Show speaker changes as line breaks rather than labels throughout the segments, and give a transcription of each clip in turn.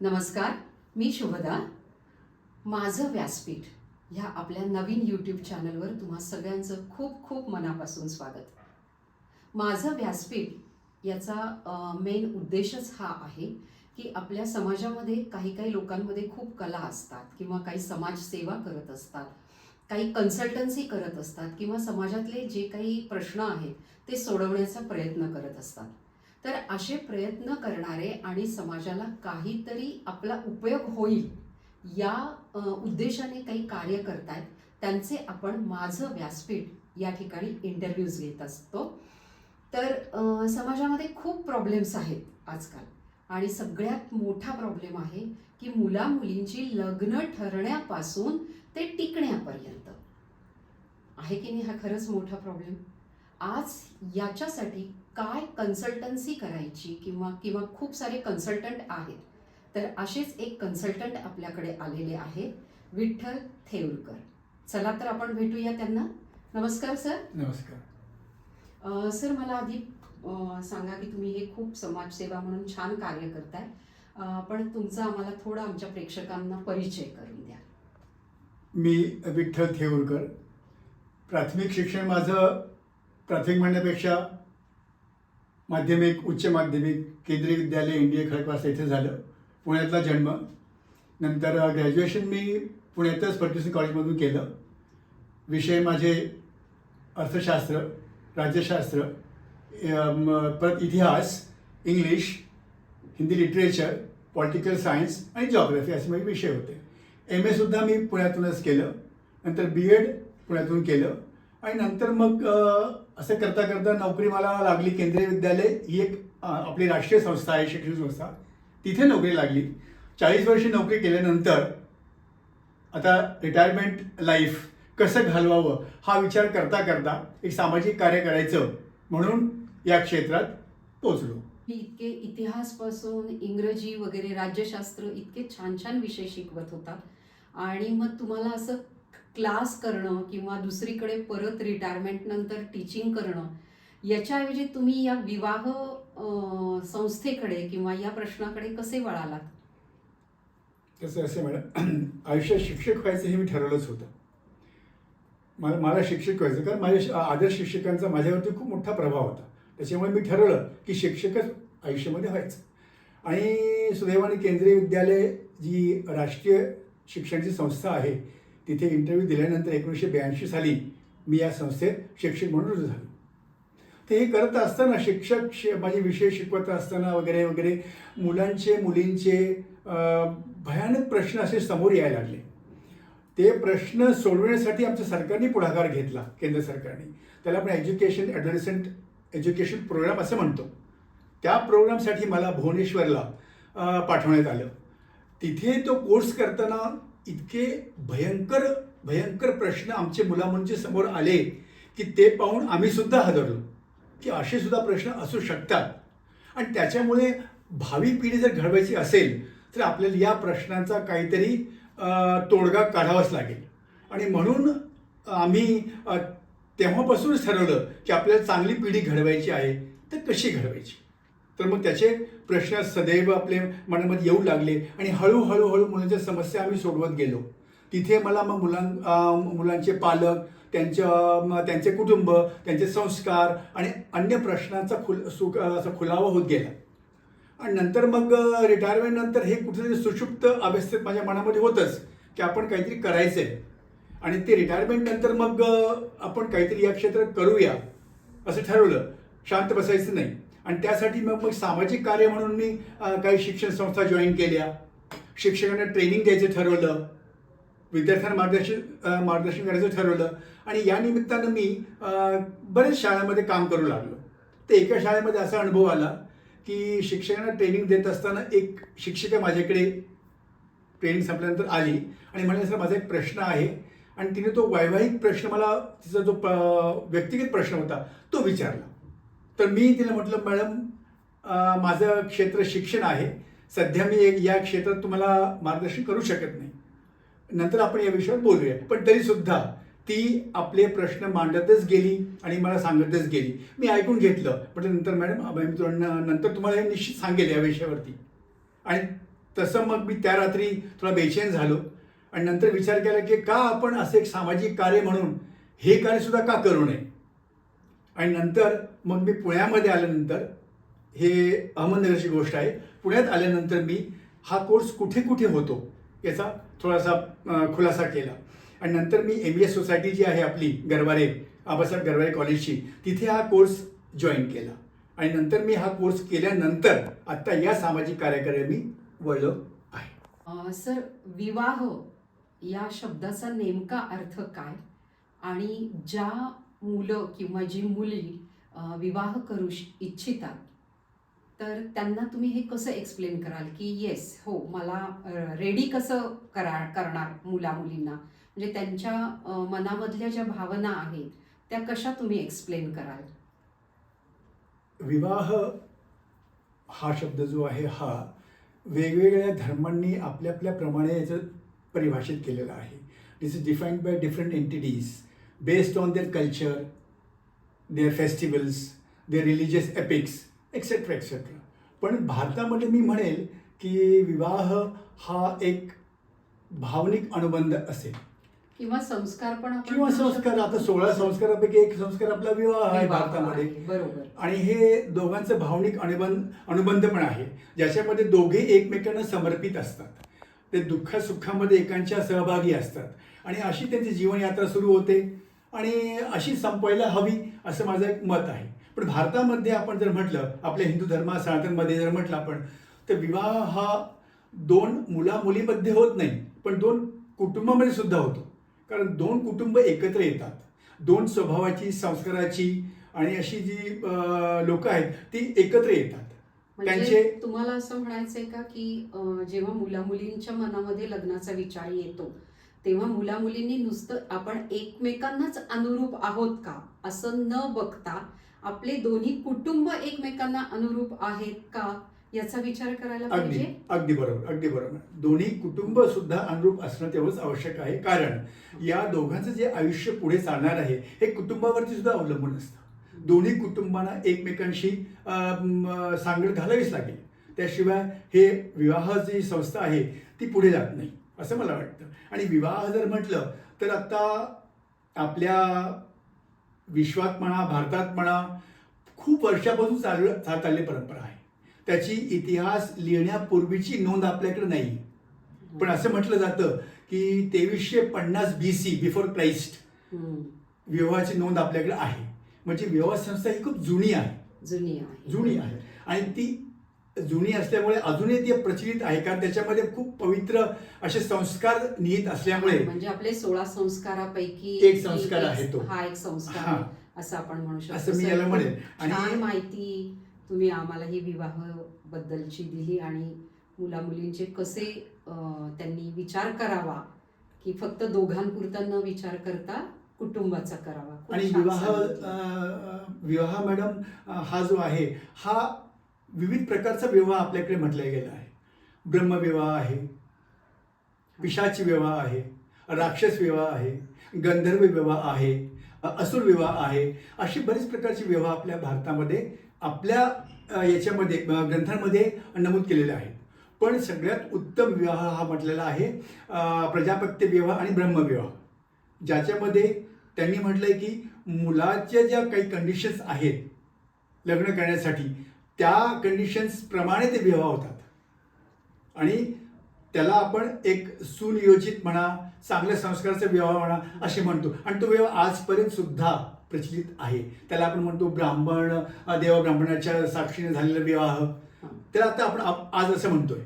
नमस्कार मी शुभदा. माझं व्यासपीठ ह्या आपल्या नवीन यूट्यूब चॅनलवर तुम्हा सगळ्यांचं खूप खूप मनापासून स्वागत. माझं व्यासपीठ याचा मेन उद्देशच हा आहे की आपल्या समाजामध्ये काही काही लोकांमध्ये खूप कला असतात किंवा काही समाजसेवा करत असतात काही कन्सल्टन्सी करत असतात किंवा समाजातले जे काही प्रश्न आहेत ते सोडवण्याचा प्रयत्न करत असतात. तर असे प्रयत्न करणारे आणि समाजाला काहीतरी आपला उपयोग होईल या उद्देशाने काही कार्य करतायत त्यांचे आपण माझं व्यासपीठ या ठिकाणी इंटरव्ह्यूज घेत असतो. तर समाजामध्ये खूप प्रॉब्लेम्स आहेत आजकाल आणि सगळ्यात मोठा प्रॉब्लेम आहे की मुला मुलींची लग्न ठरण्यापासून ते टिकण्यापर्यंत. आहे की नाही हा खरंच मोठा प्रॉब्लेम आज याच्यासाठी काय कन्सल्टन्सी करायची किंवा किंवा खूप सारे कन्सल्टंट आहेत. तर असेच एक कन्सल्टंट आपल्याकडे आलेले आहेत विठ्ठल थेऊरकर चला तर आपण भेटूया त्यांना. नमस्कार सर.
नमस्कार.
सर मला आधी सांगा की तुम्ही हे खूप समाजसेवा म्हणून छान कार्य करताय. पण तुमचा आम्हाला थोडा आमच्या प्रेक्षकांना परिचय करून द्या.
मी विठ्ठल थेऊरकर प्राथमिक शिक्षण माझं प्राथमिक म्हणण्यापेक्षा माध्यमिक उच्च माध्यमिक केंद्रीय विद्यालय इंडिया खडकवास येथे झालं. पुण्यातला जन्म. नंतर ग्रॅज्युएशन मी पुण्यातच फर्ग्युसन कॉलेजमधून केलं. विषय माझे अर्थशास्त्र राज्यशास्त्र परत इतिहास English Hindi literature political science आणि जॉग्रफी असे माझे विषय होते. एम एसुद्धा मी पुण्यातूनच केलं. नंतर बी एड पुण्यातून केलं. आणि नंतर मग असं करता करता नोकरी मला लागली. केंद्रीय विद्यालय ही एक आपली राष्ट्रीय संस्था आहे शिक्षण संस्था. तिथे नोकरी लागली. चाळीस वर्षी नोकरी केल्यानंतर आता रिटायरमेंट लाईफ कसं घालवावं हा विचार करता करता एक सामाजिक कार्य करायचं म्हणून या क्षेत्रात पोचलो
मी इतके इतिहासपासून इंग्रजी वगैरे राज्यशास्त्र इतके छान छान विषय शिकवत होता. आणि मग तुम्हाला असं क्लास करणं किंवा दुसरीकडे परत रिटायरमेंट नंतर टीचिंग करणं याच्याऐवजी तुम्ही या विवाह संस्थेकडे किंवा या प्रश्नाकडे कसे वळालात?
कसं असे मॅडम आयुष्यात शिक्षक व्हायचं हे मी ठरवलंच होतं. मला मला शिक्षक व्हायचं कारण माझ्या आदर्श शिक्षकांचा माझ्यावरती खूप मोठा प्रभाव होता. त्याच्यामुळे मी ठरवलं की शिक्षकच आयुष्यामध्ये व्हायचं. आणि सुदैवाने केंद्रीय विद्यालय जी राष्ट्रीय शिक्षणाची संस्था आहे तिथे इंटरव्ह्यू दिल्यानंतर एकोणीसशे ब्याऐंशी साली मी या संस्थेत शिक्षक म्हणून रुजू झालो. ते हे करत असताना शिक्षक शि माझे विषय शिकवत असताना वगैरे वगैरे मुलांचे मुलींचे भयानक प्रश्न असे समोर यायला लागले. ते प्रश्न सोडवण्यासाठी आमच्या सरकारने पुढाकार घेतला केंद्र सरकारने. त्याला आपण एज्युकेशन ॲडोलेसंट एज्युकेशन प्रोग्राम असं म्हणतो. त्या प्रोग्रामसाठी मला भुवनेश्वरला पाठवण्यात आलं. तिथे तो कोर्स करताना इतके भयंकर भयंकर प्रश्न आमचे मुलामुलींचे समोर आले की ते पाहून आम्ही सुद्धा हादरलो. की असे सुद्धा प्रश्न असू शकतात. आणि त्याच्यामुळे भावी पिढी जर घडवायची असेल तर आपल्याला या प्रश्नांचा काहीतरी तोडगा काढावाच लागेल. आणि म्हणून आम्ही तेव्हापासूनच ठरवलं की आपल्याला चांगली पिढी घडवायची आहे तर कशी घडवायची? तर मग त्याचे प्रश्न सदैव आपले मनामध्ये येऊ लागले आणि हळूहळू हळू मुलांच्या समस्या आम्ही सोडवत गेलो. तिथे मला मग मुलां मुलांचे पालक त्यांच्या त्यांचे कुटुंब त्यांचे संस्कार आणि अन्य प्रश्नांचा खुल सु असा खुलावा होत गेला. आणि नंतर मग रिटायरमेंटनंतर हे कुठेतरी सुषुप्त अवस्थेत माझ्या मनामध्ये होतंच की आपण काहीतरी करायचं आहे आणि ते रिटायरमेंटनंतर मग आपण काहीतरी या क्षेत्रात करूया असं ठरवलं. शांत बसायचं नाही. आणि त्यासाठी मग मग सामाजिक कार्य म्हणून मी काही शिक्षण संस्था जॉईन केल्या. शिक्षकांना ट्रेनिंग द्यायचं ठरवलं. विद्यार्थ्यांना मार्गदर्शन मार्गदर्शन करायचं ठरवलं. आणि या निमित्तानं मी बरेच शाळांमध्ये काम करू लागलो. तर एका शाळेमध्ये असा अनुभव आला की शिक्षकांना ट्रेनिंग देत असताना एक शिक्षिका माझ्याकडे ट्रेनिंग संपल्यानंतर आली आणि म्हणाले सर माझा एक प्रश्न आहे. आणि तिने तो वैवाहिक प्रश्न मला तिचा जो प- व्यक्तिगत प्रश्न होता तो विचारला. तर मी तिला म्हटलं मॅडम माझं क्षेत्र शिक्षण आहे. सध्या मी एक या क्षेत्रात तुम्हाला मार्गदर्शन करू शकत नाही. नंतर आपण या विषयावर बोलूया पण तरीसुद्धा ती आपले प्रश्न मांडतच गेली आणि मला सांगतच गेली. मी ऐकून घेतलं. म्हटलं नंतर मॅडम मी तुला नंतर तुम्हाला हे निश्चित सांगेल या विषयावरती. आणि तसं मग मी त्या रात्री थोडा बेचैन झालो आणि नंतर विचार केला की का आपण असं एक सामाजिक कार्य म्हणून हे कार्यसुद्धा का करू नये? आणि नंतर मग मी पुण्यामध्ये आल्यानंतर हे अहमदनगरची गोष्ट आहे. पुण्यात आल्यानंतर मी हा कोर्स कुठे कुठे होतो याचा थोडासा खुलासा केला. आणि नंतर मी एम एस सोसायटी जी आहे आपली गरवारे आबासाहेब गरवारे कॉलेजची तिथे हा कोर्स जॉईन केला. आणि नंतर मी हा कोर्स केल्यानंतर आत्ता या सामाजिक कार्याकडे मी वळलो आहे.
सर विवाह या शब्दाचा नेमका अर्थ काय? आणि ज्या मुलं किंवा जी मुली विवाह करू श- इच्छितात. तर त्यांना तुम्ही हे कसं एक्सप्लेन कराल की येस हो मला रेडी कसं करा करणार मुला मुलींना म्हणजे त्यांच्या मनामधल्या ज्या भावना आहेत त्या कशा तुम्ही एक्सप्लेन कराल?
विवाह हा शब्द जो आहे हा वेगवेगळ्या धर्मांनी आपल्या आपल्याप्रमाणे याचं परिभाषित केलेलं आहे. This is defined by different entities based on their culture their festivals their religious epics etcetera etcetera पण भारतामध्ये मी म्हणेल की विवाह हा एक भावनिक अनुबंध असेल.
किंवा संस्कार पण
किंवा संस्कार. आता सोळा संस्कारापैकी एक संस्कार आपला विवाह आहे भारतामध्ये.
बरोबर.
आणि हे दोघांचं भावनिक अनुबंध अनुबंध पण आहे. ज्याच्यामध्ये दोघे एकमेकांना समर्पित असतात. ते दुःखसुखामध्ये एकांच्या सहभागी असतात. आणि अशी त्यांची जीवनयात्रा सुरू होते. आणि अशी संपवायला हवी असं माझं एक मत आहे. पण भारतामध्ये आपण जर म्हटलं आपल्या हिंदू धर्मा सनातनमध्ये जर म्हटलं आपण तर विवाह हा दोन मुला मुलीमध्ये होत नाही पण दोन कुटुंबामध्ये सुद्धा होतो. कारण दोन कुटुंब एकत्र येतात. दोन स्वभावाची संस्काराची आणि अशी जी लोक आहेत ती एकत्र येतात.
म्हणजे
त्यांचे
तुम्हाला असं म्हणायचंय का की जेव्हा मुला मुलींच्या मनामध्ये लग्नाचा विचार येतो तेव्हा मुला मुलींनी नुसतं आपण एकमेकांनाच अनुरूप आहोत का? असं न बघता आपले दोन्ही कुटुंब एकमेकांना अनुरूप आहेत का? याचा विचार करायला पाहिजे.
अगदी बरोबर अगदी बरोबर. दोन्ही कुटुंब सुद्धा अनुरूप असणं तेवढंच आवश्यक आहे. कारण या दोघांचं जे आयुष्य पुढे चालणार आहे हे कुटुंबावरती सुद्धा अवलंबून असतं. दोन्ही कुटुंबांना एकमेकांशी सांगड घालावीच लागेल. त्याशिवाय हे विवाह जी संस्था आहे ती पुढे जात नाही. असं मला वाटतं. आणि विवाह जर म्हटलं तर आता आपल्या विश्वात म्हणा भारतात म्हणा खूप वर्षापासून चालू चालत आलेली परंपरा आहे. त्याची इतिहास लिहिण्यापूर्वीची नोंद आपल्याकडे नाही. पण असं म्हटलं जातं की तेवीसशे पन्नास बी सी बिफोर क्राइस्ट
हम्म,
विवाहाची नोंद आपल्याकडे आहे. म्हणजे विवाह संस्था ही खूप जुनी आहे.
जुनी आहे.
जुनी आहे. आणि ती जुनी असल्यामुळे अजूनही ती प्रचलित आहे कारण त्याच्यामध्ये खूप पवित्र असे संस्कार निहित असल्यामुळे
म्हणजे आपले सोळा संस्कारापैकी
एक संस्कार आहे तो.
हा एक संस्कार असं आपण म्हणू शकतो
असं मी याला म्हणेन. आणि-
माहिती तुम्ही आम्हाला ही विवाह बद्दलची दिली आणि मुला मुलींचे कसे त्यांनी विचार करावा की फक्त दोघांपुरता न विचार करता कुटुंबाचा करावा
आणि विवाह विवाह मॅडम हा जो आहे हा विविध प्रकारचा विवाह आपल्याकडे म्हटला गेला आहे. ब्रह्मविवाह आहे पिशाची विवाह आहे राक्षस विवाह आहे गंधर्व विवाह आहे असुर विवाह आहे अशी बरीच प्रकारचे विवाह आपल्या भारतामध्ये आपल्या याच्यामध्ये ग्रंथांमध्ये नमूद केलेले आहेत. पण सगळ्यात उत्तम विवाह हा म्हटलेला आहे प्रजापत्य विवाह आणि ब्रह्मविवाह ज्याच्यामध्ये त्यांनी म्हटलंय की मुलाच्या ज्या काही कंडिशन्स आहेत लग्न करण्यासाठी त्या कंडिशन्स प्रमाणे ते विवाह होतात. आणि त्याला आपण एक सुनियोजित म्हणा चांगल्या संस्काराचा विवाह म्हणा असे म्हणतो. आणि तो विवाह आजपर्यंत सुद्धा प्रचलित आहे. त्याला आपण म्हणतो ब्राह्मण देवा ब्राह्मणाच्या साक्षीने झालेला विवाह. त्याला आता आपण आप- आज असं म्हणतोय.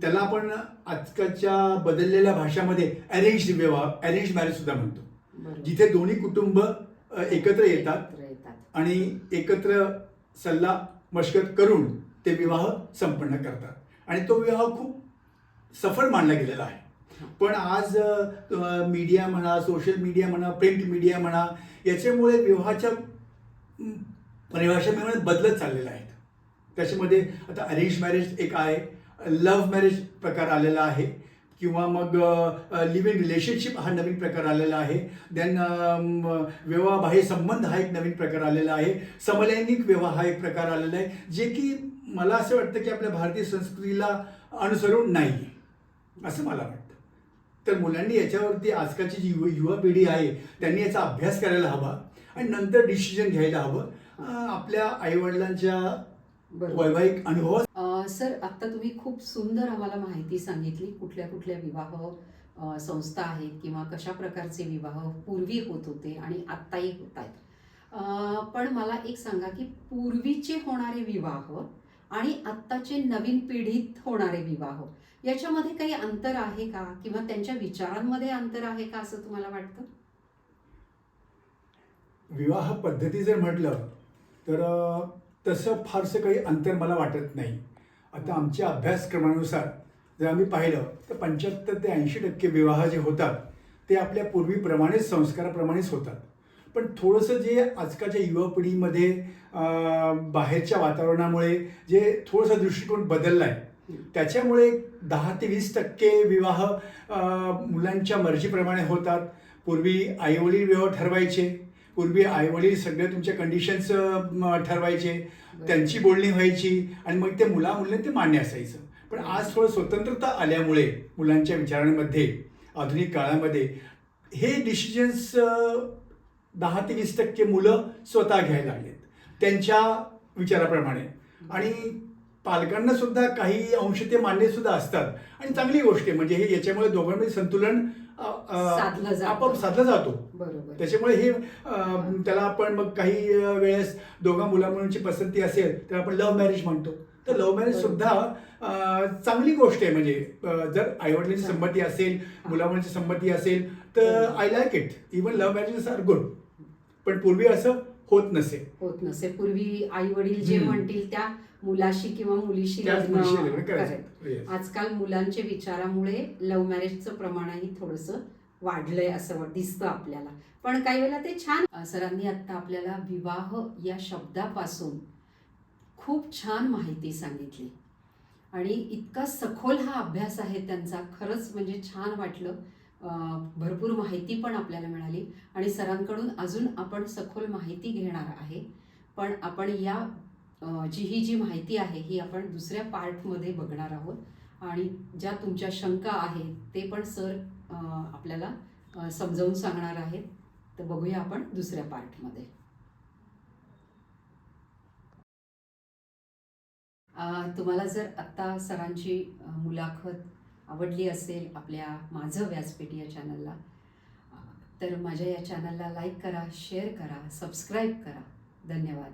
त्याला आपण आजकालच्या बदललेल्या भाषामध्ये अरेंज विवाह अरेंज मॅरेज सुद्धा म्हणतो. जिथे दोन्ही कुटुंब एकत्र येतात. आणि एकत्र सल्ला मशकत करून ते विवाह संपन्न करतात. आणि तो विवाह खूप सफल मानला गेलेला आहे. पण आज मीडिया म्हणा सोशल मीडिया म्हणा प्रिंट मीडिया म्हणा याच्यामुळे विवाहाच्या परिभाषा बदलत चाललेल्या आहेत. त्याच्यामध्ये आता अरेंज मॅरेज एक आहे. लव्ह मॅरेज प्रकार आलेला आहे. किंवा मग लिव्ह इन रिलेशनशिप हा नवीन प्रकार आलेला आहे. देन विवाह बाह्य संबंध हा एक नवीन प्रकार आलेला आहे. समलैंगिक विवाह हा एक प्रकार आलेला आहे जे की मला असं वाटतं की आपल्या भारतीय संस्कृतीला अनुसरून नाही असं मला वाटतं. तर मुलांनी याच्यावरती आजकालची जी युवा युवा पिढी आहे त्यांनी याचा अभ्यास करायला हवा आणि नंतर डिसिजन घ्यायला हवं. आपल्या आईवडिलांच्या वैवाहिक अनुभवा
सर आत्ता तुम्ही खूप सुंदर आम्हाला माहिती सांगितली कुठल्या कुठल्या विवाह संस्था आहेत किंवा कशा प्रकारचे विवाह पूर्वी होत होते आणि आत्ताही होत आहेत. पण मला एक सांगा की पूर्वीचे होणारे विवाह आणि आत्ताचे नवीन पिढीत होणारे विवाह याच्यामध्ये काही अंतर आहे का? किंवा त्यांच्या विचारांमध्ये अंतर आहे का असं तुम्हाला वाटतं?
विवाह पद्धती जर म्हटलं तर तसं फारसं काही अंतर मला वाटत नाही. आता आमच्या अभ्यासक्रमानुसार जर आम्ही पाहिलं तर पंच्याहत्तर ते ऐंशी टक्के विवाह जे होतात ते आपल्या पूर्वीप्रमाणेच संस्काराप्रमाणेच होतात. पण थोडंसं जे आजकालच्या युवा पिढीमध्ये बाहेरच्या वातावरणामुळे जे थोडासा दृष्टिकोन बदलला आहे त्याच्यामुळे दहा ते वीस टक्के विवाह मुलांच्या मर्जीप्रमाणे होतात. पूर्वी आईवडील विवाह ठरवायचे पूर्वी आईवडील सगळे तुमच्या कंडिशन्स ठरवायचे. त्यांची बोलणी व्हायची आणि मग ते मुला मुलींना ते मान्य असायचं. पण आज थोडं स्वतंत्रता आल्यामुळे मुलांच्या विचारांमध्ये आधुनिक काळामध्ये हे डिसिजन्स दहा ते वीस टक्के मुलं स्वतः घ्यायला लागलेत. त्यांच्या विचाराप्रमाणे. आणि पालकांना सुद्धा काही अंश ते मान्य सुद्धा असतात. आणि चांगली गोष्ट आहे. म्हणजे हे याच्यामुळे दोघांमध्ये संतुलन अ,
साधलं जातं.
त्याच्यामुळे हे त्याला आपण मग काही वेळेस दोघा मुला मुलांची पसंती असेल तर आपण लव्ह मॅरेज म्हणतो तर लव्ह मॅरेज. सुद्धा चांगली गोष्ट आहे म्हणजे जर आईवडिलांची. संमती असेल. मुलामुलींची संमती असेल तर. I like it even love marriages are good पण पूर्वी असं होत नसे.
होत नसे. पूर्वी आई वडील जे. म्हणतील त्या मुलाशी किंवा मुलीशी लग्न करायचं. आजकाल मुलांच्या विचारामुळे लव्ह मॅरेजचं प्रमाणही थोडंसं वाढलंय असं दिसतं आपल्याला. पण काही वेळेला ते छान सरांनी आता आपल्याला विवाह या शब्दापासून खूप छान माहिती सांगितली. आणि इतका सखोल हा अभ्यास आहे त्यांचा. खरंच म्हणजे छान वाटलं. भरपूर माहिती पण आपल्याला मिळाली आणि सरांकडून अजून आपण सखोल माहिती घेणार आहे. पण आपण या जी ही जी माहिती आहे ही आपण दुसऱ्या पार्टमध्ये बघणार आहोत. आणि ज्या तुमच्या शंका आहेत ते पण सर आपल्याला समजावून सांगणार आहेत. तर बघूया आपण दुसऱ्या पार्टमध्ये. तुम्हाला जर आत्ता सरांची मुलाखत आवडली असेल आपल्या माझं व्यासपीठ या चॅनलला तर माझ्या या चॅनलला लाईक करा शेअर करा सबस्क्राईब करा. धन्यवाद.